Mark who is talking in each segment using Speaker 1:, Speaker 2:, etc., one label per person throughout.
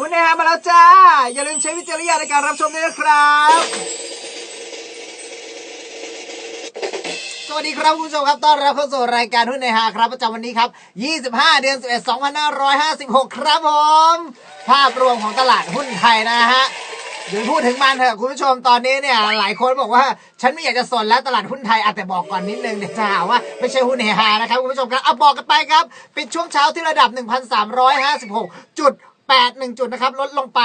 Speaker 1: คุณแอมมาแล้วจ้า อย่าลืมใช้วิจารณญาณในการรับชมด้วยนะครับ สวัสดีครับคุณผู้ชมครับต้อนรับเข้าสู่รายการหุ้นในฮาครับ ประจำวันนี้ครับ 25 เดือน 11 2556 ครับผม ภาพรวมของตลาดหุ้นไทยนะฮะเดี๋ยวพูดถึงมันเถอะคุณผู้ชมตอนนี้เนี่ยหลายคนบอกว่า ฉันไม่อยากจะสนแล้วตลาดหุ้นไทยอาจแต่บอกก่อนนิดนึงเดี๋ยวจะหาว่าไม่ใช่หุ้นเฮฮานะครับคุณผู้ชมครับเอาบอกกันไปครับ ปิดช่วงเช้าที่ระดับ 1,356.6 8 1 จุดนะครับ ลดลงไป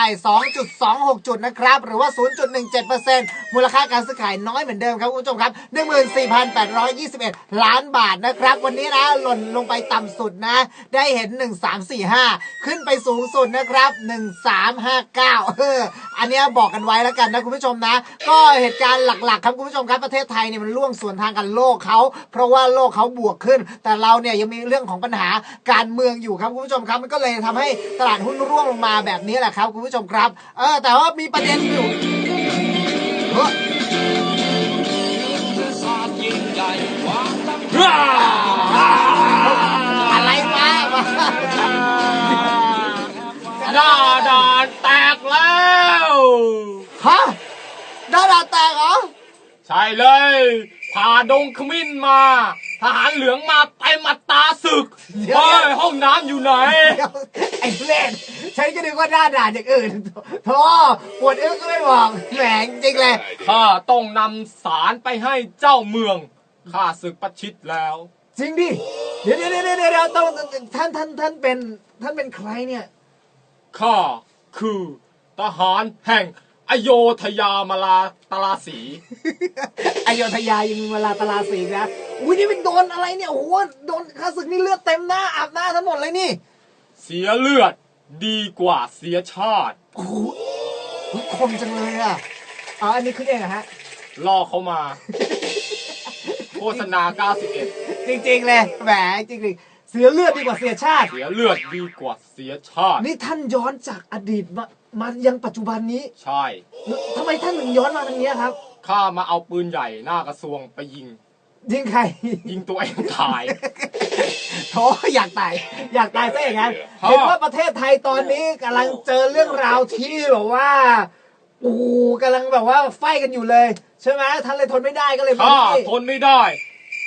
Speaker 1: 2.26 จุดนะครับ หรือว่า 0.17%มูลค่าการซื้อขายน้อยเหมือนเดิมครับคุณผู้ชมครับ 14,821 ล้านบาทนะครับ วันนี้นะ หล่นลงไปต่ำสุดนะ ได้เห็น 1345 ขึ้นไปสูงสุดนะครับ 1359 เออ อันนี้บอกกันไว้แล้วกันนะคุณผู้ชมนะ ก็เหตุการณ์หลักๆ ครับคุณผู้ชมครับ ประเทศไทยเนี่ยมันล่วงส่วนทางกันโลกเขาเพราะว่าโลกเขาบวกขึ้น แต่เราเนี่ยยังมีเรื่องของปัญหาการเมืองอยู่ครับคุณผู้ชมครับ มันก็เลยทำให้ตลาดหุ้นรวงลงมาแบบนี้แหละครับ คุณผู้ชมครับ เออ แต่ว่ามีประเด็นอยู่เฮ้ยอะไรวะมา
Speaker 2: หน้าด่านแตกแล้ว
Speaker 1: ฮะดาราแตกเหรอ
Speaker 2: ใช่เลยผ่าดงขมิ้นมาทหารเหลืองมาเต็มอัตราศึก
Speaker 1: เดี๋ยว
Speaker 2: เฮ้ยห้องน้ำอยู่ไหน
Speaker 1: เดี๋ยว ไอ้เล่นฉันก็นึกว่าหน้าด่านอย่างอื่นโธ่ปวดอึ้งก็ไม่บอกแหมจริงๆเลย
Speaker 2: ข้าต้องนำสารไปให้เจ้าเมืองข้าศึกประชิดแล้ว
Speaker 1: จริงดิเดี๋ยวเดี๋ยวเดี๋ยวเดี๋ยวเดี๋ยวต้องท่านท่านท่านเป็นท่านเป็นใครเนี่ย
Speaker 2: ข้าคือทหารแห่งอโยธยามาลาตราสี
Speaker 1: อโยธยายังมีเวลาตลาสีนะ อุ้ยนี่เป็นโดนอะไรเนี่ย โอ้โห โดนข้าศึกนี่เลือดเต็มหน้าอาบหน้าทั้งหมดเลยนี่
Speaker 2: เสียเลือดดีกว่าเสียชาติ
Speaker 1: โอ้โหคมจังเลยอะอ๋ออันนี้ขึ้นเองเหรอฮะ
Speaker 2: ล่อเขามา โฆษณา 91
Speaker 1: จริงๆเลยแหมจริงๆ เสียเลือดดีกว่าเสียชาติ
Speaker 2: เสียเลือดดีกว่าเสียชาติ
Speaker 1: นี่ท่านย้อนจากอดีตมามายังปัจจุบันนี้
Speaker 2: ใช่
Speaker 1: ทำไมท่านถึงย้อนมาทางเนี้ยครับ
Speaker 2: ข้ามาเอาปืนใหญ่หน้ากระทรวงไปยิง
Speaker 1: ยิงใคร
Speaker 2: ยิงตัวเองตาย
Speaker 1: โธ่อยากตาย อยากตายซะอย่างนั้น
Speaker 2: ครับ
Speaker 1: เห็นว่าประเทศไทยตอนนี้กำลังเจอเรื่องราวที่แบบว่าโอ้โหกำลังแบบว่าไฟกันอยู่เลย ใช่ไหมท่านเลยทนไม่ได้ก็เลยมา
Speaker 2: ข้า
Speaker 1: ที่
Speaker 2: ทนไม่ได้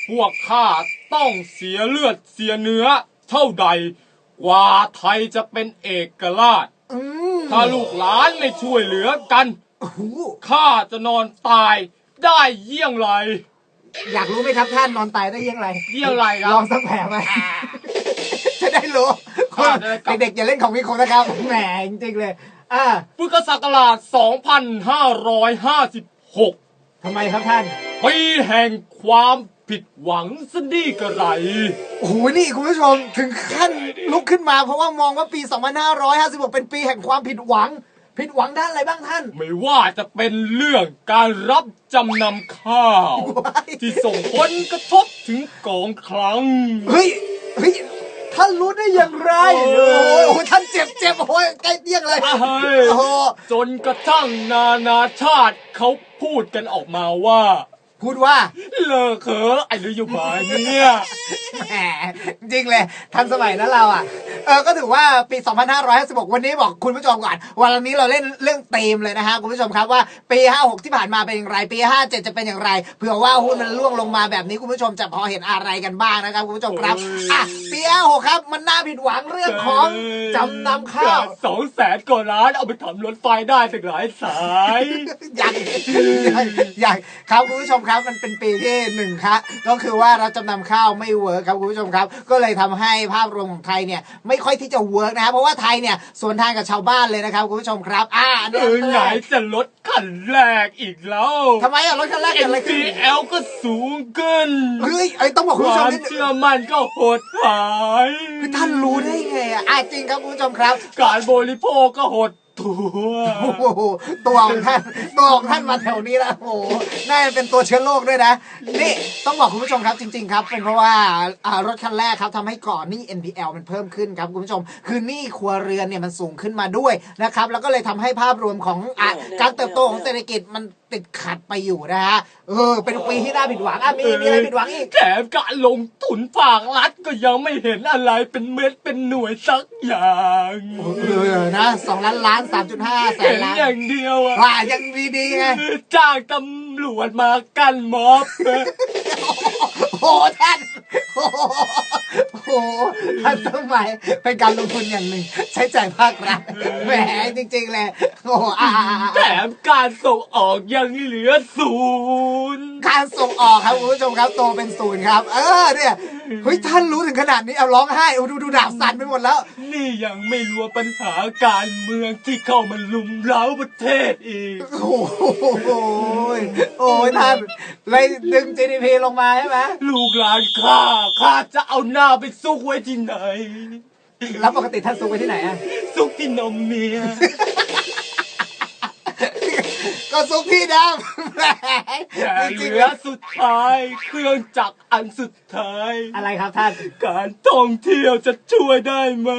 Speaker 2: พวกข้าต้องเสียเลือดเสียเนื้อ เท่าใด กว่าไทยจะเป็นเอกราช
Speaker 1: อืม
Speaker 2: ถ้าลูกหลานไม่ช่วยเหลือกัน
Speaker 1: โอ้โห
Speaker 2: ข้าจะนอนตายได้เยี่ยงไร
Speaker 1: อยากรู้ไหมครับท่านนอนตายได้ยังไง
Speaker 2: เยี่ยงไรครับ
Speaker 1: ลองสักแผลไหมจะได้รู้
Speaker 2: ข้าจะได้กลับ
Speaker 1: เด็กๆอย่าเล่นของมีคมนะครับแหมจริงๆเลยอ่า
Speaker 2: พุทธศักราช 2556
Speaker 1: ทำไมครับท่าน
Speaker 2: ปีแห่งความผิดหวังสนี่กระไร
Speaker 1: โอ้โหนี่คุณผู้ชมถึงขั้นลุกขึ้นมาเพราะว่ามองว่าปี 2556 เป็นปีแห่งความผิดหวัง ผิดหวังด้านอะไรบ้างท่าน
Speaker 2: ไม่ว่าจะเป็นเรื่องการรับจำนำข้าว
Speaker 1: ว้าย
Speaker 2: ที่ส่งผลกระทบถึงกองคลัง
Speaker 1: เฮ้ยเฮ้ยท่านรู้ได้อย่างไร
Speaker 2: โอ้
Speaker 1: โอ้
Speaker 2: ย
Speaker 1: โหท่านเจ็บเจ็บโอ้ยใกล้เตี้ยงเลย
Speaker 2: เฮ้ย
Speaker 1: โอ้โห
Speaker 2: จนกระทั่งนานาชาติเขาพูดกันออกมาว่า
Speaker 1: พูดว่า
Speaker 2: เลิกเถอะไอ้นโยบายเนี่ย
Speaker 1: แหมจริงเลยทันสมัยนะเราอะเออก็ถือว่าปี 2556 วันนี้บอกคุณผู้ชมก่อน วันนี้เราเล่นเรื่องธีมเลยนะฮะคุณผู้ชมครับว่าปี 56 ที่ผ่านมาเป็นอย่างไรปี 57 จะเป็นอย่างไรเผื่อว่าหุ้นมันล่วงลงมาแบบนี้คุณผู้ชมจะพอเห็นอะไรกันบ้างนะครับคุณผู้ชมครับอะปี 56 ครับ มันน่าผิดหวังเรื่องของจำนำข้าว
Speaker 2: สองแสนกว่าล้านเอาไปทำรถไฟได้ถึงหลายสาย
Speaker 1: อย่างอย่างอย่างครับคุณผู้ชมครับ มันเป็นปีที่หนึ่งครับก็คือว่าเราจำนำข้าวไม่เวิร์คครับคุณผู้ชมครับ ก็เลยทำให้ภาพรวมของไทยเนี่ยไม่ค่อยที่จะเวิร์กนะครับเพราะว่าไทยเนี่ยสวนทางกับชาวบ้านเลยนะครับคุณผู้ชมครับ อ่าอันนี้
Speaker 2: เออไหนจะลดขันแรกอีกแล้ว
Speaker 1: ทำไมอะรถคันแรกเกิดอะไรขึ้น
Speaker 2: NPL ก็สูงขึ้น
Speaker 1: เฮ้ยไอ้ยต้องบอก
Speaker 2: ค
Speaker 1: คุณผู้ช
Speaker 2: วามม
Speaker 1: นิดนึง
Speaker 2: เชื่อมั่นก็หดหาย
Speaker 1: คือท่านรู้ได้ไงอะอะจริงครับคุณผู้ชมครับ
Speaker 2: การบริโภคก็หด ตัว
Speaker 1: โอ้โหตัวของท่านตัวของท่านมาแถวนี้แล้วโอ้โหน่าจะเป็นตัวเชื้อโรคด้วยนะ นี่ต้องบอกคุณผู้ชมครับจริง ๆ ครับ เป็นเพราะว่าอ่ารถคันแรกครับทำให้ก่อนหนี้ NPL มันเพิ่มขึ้นครับคุณผู้ชม คือหนี้ครัวเรือนเนี่ยมันสูงขึ้นมาด้วยนะครับ แล้วก็เลยทำให้ภาพรวมของอะการเติบโตของเศรษฐกิจมันติดขัดไปอยู่นะฮะเออ เป็นปีที่น่าผิดหวังอะมีมีอะไรผิดหวังอีก
Speaker 2: แถมการลงทุนฝากรัฐก็ยังไม่เห็นอะไรเป็นเม็ดเป็นหน่วยสักอย่าง
Speaker 1: เออนะสองล้านล้านสามจุดห้าแส
Speaker 2: เห็
Speaker 1: น
Speaker 2: น
Speaker 1: ล้าน
Speaker 2: อย่างเดียวอะ
Speaker 1: ว่ายังดีๆไง
Speaker 2: จ้างตำรวจมากันม็อบ
Speaker 1: โอ้โหท่านโอ้โห โอ้โหท่านต้องไปเป็นการลงทุนอย่างหนึ่ง ใช้จ่ายภาครัฐแหมจริงๆเลยโอ้โหอ่าๆๆ
Speaker 2: แถมการส่งออกยังเหลือศูนย์
Speaker 1: การส่งออกครับคุณผู้ชมครับโตเป็นศูนย์ครับ เออเนี่ยเฮ้ยท่านรู้ถึงขนาดนี้เอาร้องไห้เอาดูดูดาบสั่นไปหมดแล้ว
Speaker 2: นี่ยังไม่รวมปัญหาการเมืองที่เข้ามาลุมเล้าประเทศอีก
Speaker 1: โอ้โหโอ้ยท่านเลยดึง GDP ลงมาใช่ไหม
Speaker 2: ลูกหลานข้าข้าจะเอาหน้าไปซุกไว้ที่ไหน
Speaker 1: แล้วปกติท่านซุกไว้ที่ไหนอะ
Speaker 2: ซุกที่นมเมีย
Speaker 1: ก็ซุกที่เดิมแหม
Speaker 2: แต่
Speaker 1: จ
Speaker 2: เห
Speaker 1: ริง
Speaker 2: ลื
Speaker 1: ๆ
Speaker 2: อ
Speaker 1: แล้ว
Speaker 2: สุดท้าย เครื่องจักรอันสุดท้าย
Speaker 1: อะไรครับท่าน
Speaker 2: การท่องเที่ยวจะช่วยได้ไหม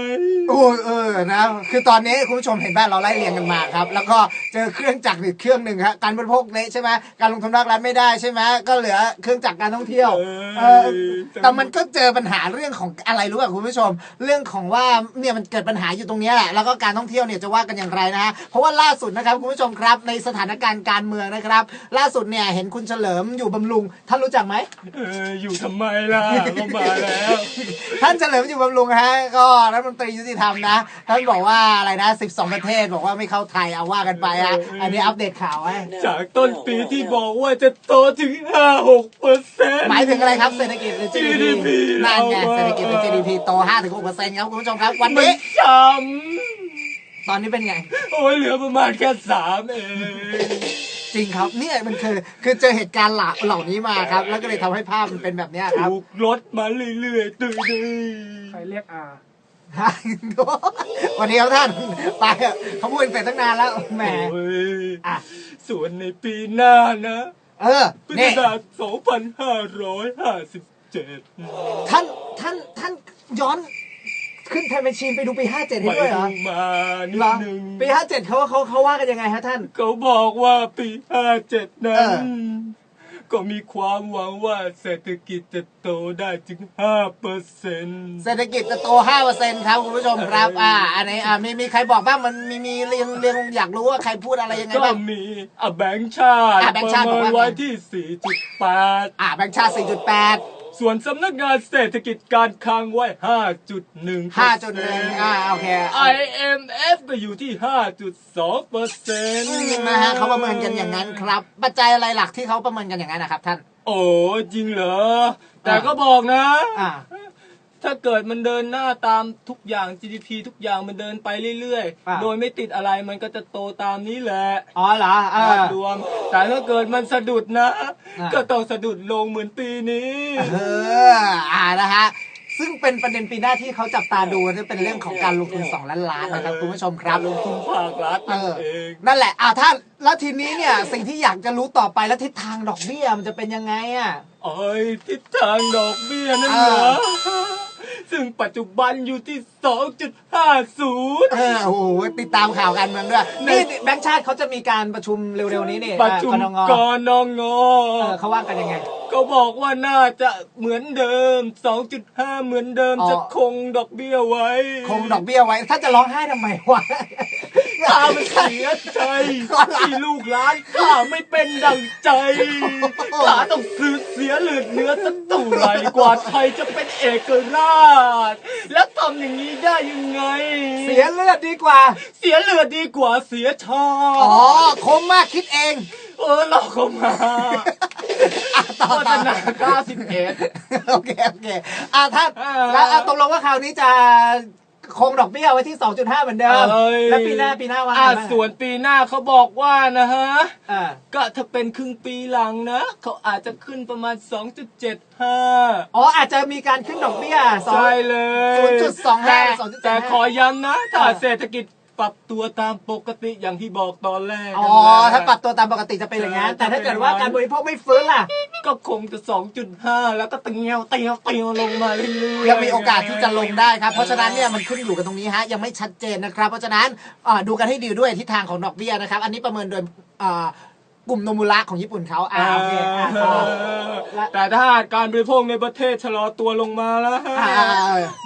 Speaker 1: โอ้เออนะคือตอนนี้คุณผู้ชมเห็นบ้านเราไล่เรียงกันมาครับ แล้วก็เจอเครื่องจักรอีกเครื่องหนึ่งครับการบริโภคเละใช่ไหมการลงทุนภาครัฐไม่ได้ใช่ไหมก็เหลือเครื่องจักรการท่องเที่ยวเออ แต่มันก็เจอปัญหาเรื่องของอะไรรู้ป่ะคุณผู้ชม เรื่องของว่าเนี่ยมันเกิดปัญหาอยู่ตรงเนี้ยแหละแล้วก็การท่องเที่ยวเนี่ยจะว่ากันอย่างไรนะฮะเพราะว่าล่าสุดนะครับคุณผู้ชมครับในสถานการณ์การเมืองนะครับ ล่าสุดเนี่ยเห็นคุณเฉลิมอยู่บำรุง ท่านรู้จักไหม
Speaker 2: เอออยู่ทำไมล่ะก็มาแล้ว
Speaker 1: ท่านเฉลิมอยู่บำรุงฮะก็รัฐมนตรียุติธรรมนะ ท่านบอกว่าอะไรนะ 12 ประเทศบอกว่าไม่เข้าไทยเอาว่ากันไปอะอันนี้อัปเดตข่าวไว้
Speaker 2: จากต้นปีที่บอกว่าจะโตถึง 5-6เปอร์เซ็นต์
Speaker 1: หมายถึงอะไรครับเศรษฐกิจหรือ GDP
Speaker 2: GDP
Speaker 1: นั่นไง
Speaker 2: เราอะ
Speaker 1: เศรษฐกิจหรือ GDP โต 5-6%ครับคุณผู้ชมครับวัน
Speaker 2: มัน
Speaker 1: นี้
Speaker 2: ช้
Speaker 1: ตอนนี้เป็นไงำ
Speaker 2: โอ้ยเหลือประมาณแค่สามเอง
Speaker 1: จริงครับเนี่ยมันคือคือเจอเหตุการณ์เหล่าเหล่านี้มาครับ แล้วก็เลยทำให้ภาพมันเป็นแบบเนี้ยครับ
Speaker 2: ถูกลดมาเรื่อยๆตื้อ
Speaker 3: ใครเรียกอา
Speaker 1: วันนี้ครับท่านไปเถอะเขาพูดเป็นตั้งนานแล้วแหม
Speaker 2: ๆโอ้ย
Speaker 1: อะ
Speaker 2: ส่วนในปีหน้านะ
Speaker 1: เออ
Speaker 2: พุทธ
Speaker 1: นี่
Speaker 2: ศักราช2557
Speaker 1: ท่านท่านท่านย้อน ขึ้นไทม์แมชชีนไปดูปี57ให้
Speaker 2: ไป
Speaker 1: ด้วยเหร
Speaker 2: ดู
Speaker 1: อ
Speaker 2: มานิ
Speaker 1: เหร
Speaker 2: ด
Speaker 1: อ
Speaker 2: นึง
Speaker 1: ปี57เขาเขาเขาว่ากันยังไงฮะท่าน
Speaker 2: เขาบอกว่าปี57นั้
Speaker 1: เอนอ
Speaker 2: ก็มีความหวังว่าเศรษฐกิจจะโตได้ถึง5เปอร์เซ็นต์
Speaker 1: เศรษฐกิจจะโต5%ครับคุณผู้ชมครับ อ่า อันไหนอ่ามีมีใครบอกบ้างมันมีมีเรียงเรียงอยากรู้ว่าใครพูดอะไรยังไง
Speaker 2: ก็
Speaker 1: บ้าง
Speaker 2: มีอะแบงค์ชาติ
Speaker 1: อะแบงค์ชาติ
Speaker 2: ประ
Speaker 1: บอก
Speaker 2: เมิน
Speaker 1: ว่าไง
Speaker 2: ไว้ที่ 4.8
Speaker 1: อ่าแบงค์ชาติ4.8
Speaker 2: ส่วนสำนักงานเศรษฐกิจการคลังไว้ 5.1
Speaker 1: 5.1อ่าโอเค
Speaker 2: IMF ก็อยู่ที่ 5.2เปอร์เซ็นต์
Speaker 1: นะฮะเขาประเมินกันอย่างนั้นครับ ปัจจัยอะไรหลักที่เขาประเมินกันอย่างนั้นนะครับท่าน
Speaker 2: โอ้จริงเหรอ แต่ก็บอกนะ
Speaker 1: อ่า
Speaker 2: ถ้าเกิดมันเดินหน้าตามทุกอย่าง GDP ทุกอย่างมันเดินไปเรื่อย
Speaker 1: อ่า
Speaker 2: ๆโดยไม่ติดอะไรมันก็จะโตตามนี้แหละ
Speaker 1: อ๋อเหรอเอ
Speaker 2: ภาพ
Speaker 1: อ
Speaker 2: รวมแต่ถ้าเกิดมันสะดุดนะ
Speaker 1: อ่า
Speaker 2: ก็ต้องสะดุดลงเหมือนปีนี้
Speaker 1: เอออ่านะฮะซึ่งเป็นประเด็นปีหน้าที่เขาจับตาดูนั่นเป็นเรื่องของการลงทุน2ล้านล้านนะครับคุณผู้ชมครับ
Speaker 2: ลงทุนภาครัฐ
Speaker 1: เอ
Speaker 2: นั่น
Speaker 1: อ
Speaker 2: เอง
Speaker 1: นั่นแหละอ่าท่านแล้วทีนี้เนี่ยสิ่งที่อยากจะรู้ต่อไปแล้วทิศทางดอกเบี้ยมันจะเป็นยังไงอะ
Speaker 2: โอ้ยทิศทางดอกเบี้ยนั่น
Speaker 1: เอ
Speaker 2: เหร
Speaker 1: อ
Speaker 2: อ ซึ่งปัจจุบันอยู่ที่ 2.50
Speaker 1: เออโอ้โหติดตามข่าวการเมืองด้วยนี่แบงค์ชาติเขาจะมีการประชุมเร็วๆนี้นี่
Speaker 2: ประชุม
Speaker 1: เอ่อก
Speaker 2: นง
Speaker 1: เออเขาว่ากันยังไง
Speaker 2: ก็บอกว่าน่าจะเหมือนเดิม 2.5 เหมือนเดิม
Speaker 1: อ๋อ
Speaker 2: จะคงดอกเบี้ยไว้
Speaker 1: คงดอกเบี้ยไว้ ถ้าจะร้องไห้ทำไมวะ
Speaker 2: ข้ามันเสียใจที่ลูกหลานข้าไม่เป็นดังใจข้าต้องซื้อเสียเลือดเนื้อสักเท่าไหร่กว่าไทยจะเป็นเอกราช แล้วทำอย่างนี้ได้ยังไง
Speaker 1: เสียเลือดดีกว่า
Speaker 2: เสียเลือดดีกว่าเสียชาติ
Speaker 1: อ๋อคมมากคิดเอง
Speaker 2: เออเราเข้ามา
Speaker 1: อะต่อ
Speaker 2: โฆษ
Speaker 1: ต่อ
Speaker 2: ณา91
Speaker 1: โอเคโอเคอ่าท่าน
Speaker 2: อ่า
Speaker 1: แล้วอะตกลงว่าคราวนี้จะ คงดอกเบี้ยไว้ที่ 2.5 เหมือนเดิม
Speaker 2: เอ้ย
Speaker 1: แล้วปีหน้าปีหน้าว่าไง
Speaker 2: อะ
Speaker 1: บ้าง
Speaker 2: ส่วนปีหน้าเขาบอกว่านะฮะ
Speaker 1: อ่า
Speaker 2: ก็ถ้าเป็นครึ่งปีหลังนะ เขาอาจจะขึ้นประมาณ 2.75
Speaker 1: อ๋ออาจจะมีการขึ้นดอกเบี้ยสอง
Speaker 2: ใช่เลย
Speaker 1: 0.25
Speaker 2: แต่
Speaker 1: หรือ2.75
Speaker 2: แต่ขอย้ำนะ ถ้า
Speaker 1: อ่า
Speaker 2: เศรษฐกิจ ปรับตัวตามปกติอย่างที่บอกตอนแรก
Speaker 1: อ๋อ
Speaker 2: นะ
Speaker 1: ถ้าปรับตัวตามปกติจะเป็นอย่างนั้น
Speaker 2: ใช่
Speaker 1: แต่ถ้าเกิดว่าการบริโภคไม่ฟื้นล่ะ
Speaker 2: ก็คงจะ 2.5 แล้วก็เตียวเตียวเตียวลงมาเรื่อยๆ
Speaker 1: ยังมีโอกาสที่จะลงได้ครับ เพราะฉะนั้นเนี่ยมันขึ้นอยู่กับตรงนี้ฮะยังไม่ชัดเจนนะครับ เพราะฉะนั้นอ่าดูกันให้ดีด้วยทิศทางของดอกเบี้ยนะครับ อันนี้ประเมินโดยอ่า กลุ่มโนมุระของญี่ปุ่นเขาอ่าโอเคอ่าต่อและ
Speaker 2: แต่ถ้าการบริโภคในประเทศชะลอตัวลงมาแล้ว
Speaker 1: อ่า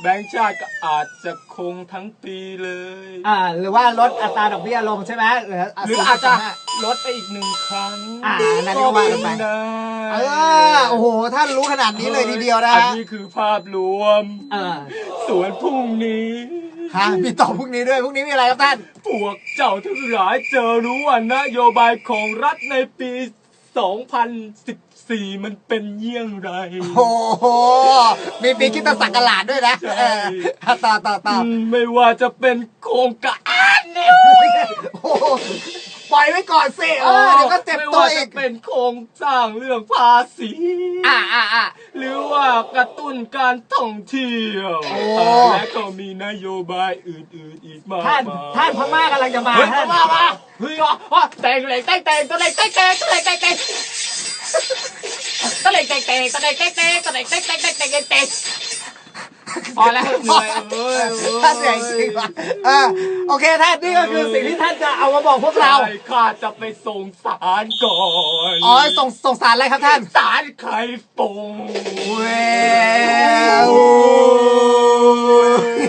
Speaker 2: แบงก์ชาติก็อาจจะคงทั้งปีเลย
Speaker 1: อ่าหรือว่าลดอัตราดอกเบี้ยลงใช่ไหมหรือ
Speaker 2: หรืออาจจะ
Speaker 1: 0.5
Speaker 2: ลดไปอีกหนึ่งครั้ง
Speaker 1: อ่านั่นก็ว่ากันไป
Speaker 2: ได้
Speaker 1: เออโอ้โหท่านรู้ขนาดนี้เลยทีเดียวนะ
Speaker 2: อัน
Speaker 1: ฮะ
Speaker 2: นี้คือภาพรวม
Speaker 1: เออ
Speaker 2: ส่วนพรุ่งนี้
Speaker 1: ฮะมีต่อพรุ่งนี้ด้วยพรุ่งนี้มีอะไรครับท่าน
Speaker 2: พวกเจ้าทั้งหลายจะรู้ว่านโยบายของรัฐในปี 2014 มันเป็นเยี่ยงไร
Speaker 1: โอ้โห มีปีคิดตศักราชด้วยนะ
Speaker 2: ใช่
Speaker 1: เออต่อต่อต่อ
Speaker 2: อืมไม่ว่าจะเป็นโครงการเนี่ย
Speaker 1: โอ้โห ปล่อยไว้ก่อนสิเออเดี๋ยวก็เจ็บ
Speaker 2: ไม่
Speaker 1: ตัว
Speaker 2: ว่า
Speaker 1: อี
Speaker 2: จะ
Speaker 1: ก
Speaker 2: เป็นโครงสร้างเรื่องภาษี
Speaker 1: อ่าอ่าอ่า
Speaker 2: หรือว่ากระตุ้นการท่องเที่ยว
Speaker 1: โอ้
Speaker 2: และก็มีนโยบายอื่นๆอีกมาก
Speaker 1: ท่าน
Speaker 2: มาย
Speaker 1: ท่านพม่ากำลังจะมา
Speaker 2: เฮ้ย
Speaker 1: ท่าน
Speaker 2: มามาเฮ้ย อ๋ออ๋อแต่งเหล็กแต่งแต่งตัวเหล็กแต่งแต่งตัวเหล็กแต่งแต่งตัวเหล็กแต่งแต่งตัวเหล็กแต่งแต่งตัวเหล็กแต่งแต่งแต่งแต่งแต่งแต่ง พอแล้วเหนื่อยเอ้ย
Speaker 1: ท่านเหนื่อยจริงว่ะเออโอเคท่านนี่ก็คือสิ่งที่ท่านจะเอามาบอกพวกเรา
Speaker 2: ใช่ข้าจะไปส่งสารก่อน
Speaker 1: อ๋อส่งส่งสารอะไรครับท่าน
Speaker 2: สารไข่ฟง
Speaker 1: เว้ว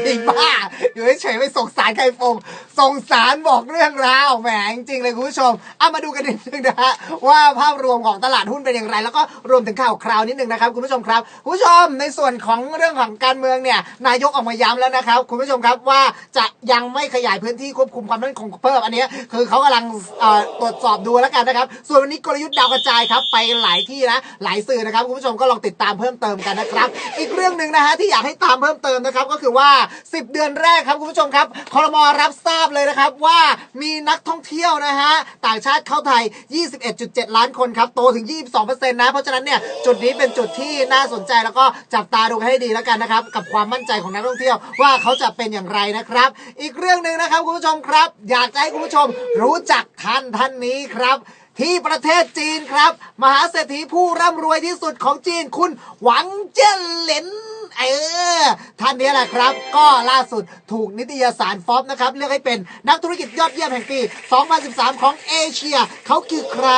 Speaker 1: ไอ้บ้า อยู่เฉยๆไม่สงสารใครฟงส่งสารบอกเรื่องราวแหมจริงๆเลยคุณผู้ชมเอามาดูกันนิดนึงนะฮะว่าภาพรวมของตลาดหุ้นเป็นอย่างไร แล้วก็รวมถึงข่าวคราวนิดนึงนะครับคุณผู้ชมครับคุณผู้ชมในส่วนของเรื่องของการเมืองเนี่ยนายกออกมาย้ำแล้วนะครับคุณผู้ชมครับว่าจะยังไม่ขยายพื้นที่ควบคุมความมั่นคงเพิ่มอันนี้คือเขากำลังตรวจสอบดูแล้วกันนะครับ ส่วนวันนี้กลยุทธ์ดาวกระจายครับไปหลายที่นะหลายสื่อนะครับคุณผู้ชมก็ลองติดตามเพิ่มเติมกันนะครับ อีกเรื่องหนึ่งนะฮะที่อยากให้ตามเพิ่มเติมนะครับก็คือว่า 10 เดือนแรกครับคุณผู้ชมครับคอรมอรับทราบเลยนะครับว่ามีนักท่องเที่ยวนะฮะต่างชาติเข้าไทย 21.7 ล้านคนครับโตถึง 22%นะ เพราะฉะนั้นเนี่ยจุดนี้เป็นจุดที่น่าสนใจแล้วก็จับตาดูให้ดีแล้วกันนะครับกับความมั่นใจของนักท่องเที่ยวว่าเขาจะเป็นอย่างไรนะครับ อีกเรื่องหนึ่งนะครับคุณผู้ชมครับ อยากจะให้คุณผู้ชมรู้จักท่านท่านนี้ครับที่ประเทศจีนครับ มหาเศรษฐีผู้ร่ำรวยที่สุดของจีนคุณหวังเจิ้นเหลิน เออท่านนี้แหละครับ ก็ล่าสุดถูกนิตยสารฟอบนะครับ เลือกให้เป็นนักธุรกิจยอดเยี่ยมแห่งปี 2013 ของเอเชีย เขาคือใคร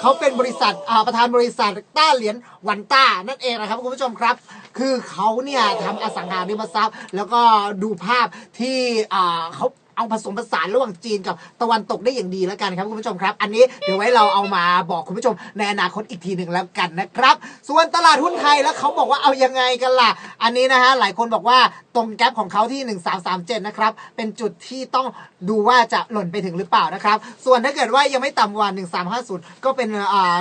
Speaker 1: เขาเป็นบริษัทอ่าประธานบริษัทต้าเหรียญวันต้านั่นเองนะครับคุณผู้ชมครับ คือเขาเนี่ยทำอสังหาริมทรัพย์ แล้วก็ดูภาพที่อ่าเขา เอาผสมผสานระหว่างจีนกับตะวันตกได้อย่างดีแล้วกันครับคุณผู้ชมครับ อันนี้เดี๋ยวไว้เราเอามาบอกคุณผู้ชมในอนาคตอีกทีหนึ่งแล้วกันนะครับ ส่วนตลาดหุ้นไทยแล้วเขาบอกว่าเอายังไงกันล่ะ อันนี้นะฮะหลายคนบอกว่าตรงแกลบของเขาที่ 1337 นะครับ เป็นจุดที่ต้องดูว่าจะหล่นไปถึงหรือเปล่านะครับ ส่วนถ้าเกิดว่ายังไม่ต่ำกว่า1350 ก็เป็น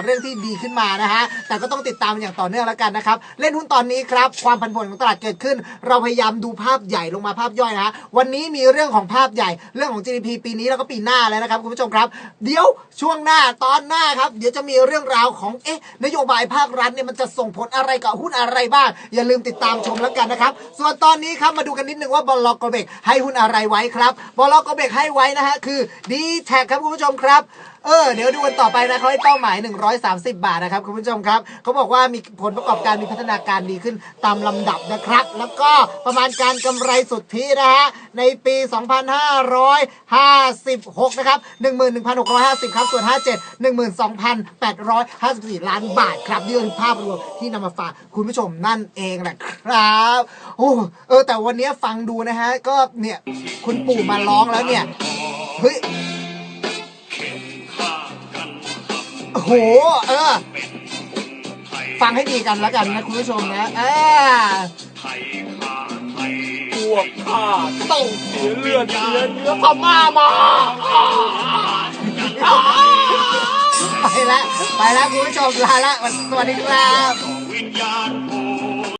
Speaker 1: เรื่องที่ดีขึ้นมานะฮะแต่ก็ต้องติดตามอย่างต่อเนื่องแล้วกันนะครับเล่นหุ้นตอนนี้ครับความผันผวนของตลาดเกิดขึ้น เราพยายามดูภาพใหญ่ลงมาภาพย่อยนะฮะวันนี้มีเรื่องของภาพใหญ่เรื่องของ GDP ปีนี้แล้วก็ปีหน้าแล้วนะครับคุณผู้ชมครับ เดี๋ยวช่วงหน้าตอนหน้าครับ เดี๋ยวจะมีเรื่องราวของเอ๊ะนโยบายภาครัฐเนี่ยมันจะส่งผลอะไรกับหุ้นอะไรบ้าง อย่าลืมติดตามชมแล้วกันนะครับ ส่วนตอนนี้ครับมาดูกันนิดนึงว่าบอลลอกเบกให้หุ้นอะไรไว้ครับบอลลอกเบกให้ไว้นะฮะคือดีแท็กครับคุณผู้ชมครับ เออเดี๋ยวดูกันต่อไปนะเขาให้เป้าหมาย 130 บาทนะครับคุณผู้ชมครับเขาบอกว่ามีผลประกอบการมีพัฒนาการดีขึ้นตามลำดับนะครับ แล้วก็ประมาณการกำไรสุทธินะฮะในปี 2556 นะครับ 11,650 ครับ ส่วน 57 12,854 ล้านบาทครับนี่คือภาพรวมที่นำมาฝากคุณผู้ชมนั่นเองแหละครับโอ้เออแต่วันนี้ฟังดูนะฮะก็เนี่ยคุณปู่มาร้องแล้วเนี่ยเฮ้ย โอ้โห เออ ฟังให้ดีกันแล้วกันนะคุณผู้ชมนะอ่า
Speaker 2: พวกข้าต้องเสียเลือดเสียเนื้อพม่ามา
Speaker 1: ไปแล้วไปแล้วคุณผู้ชมลาละสวัสดีครับ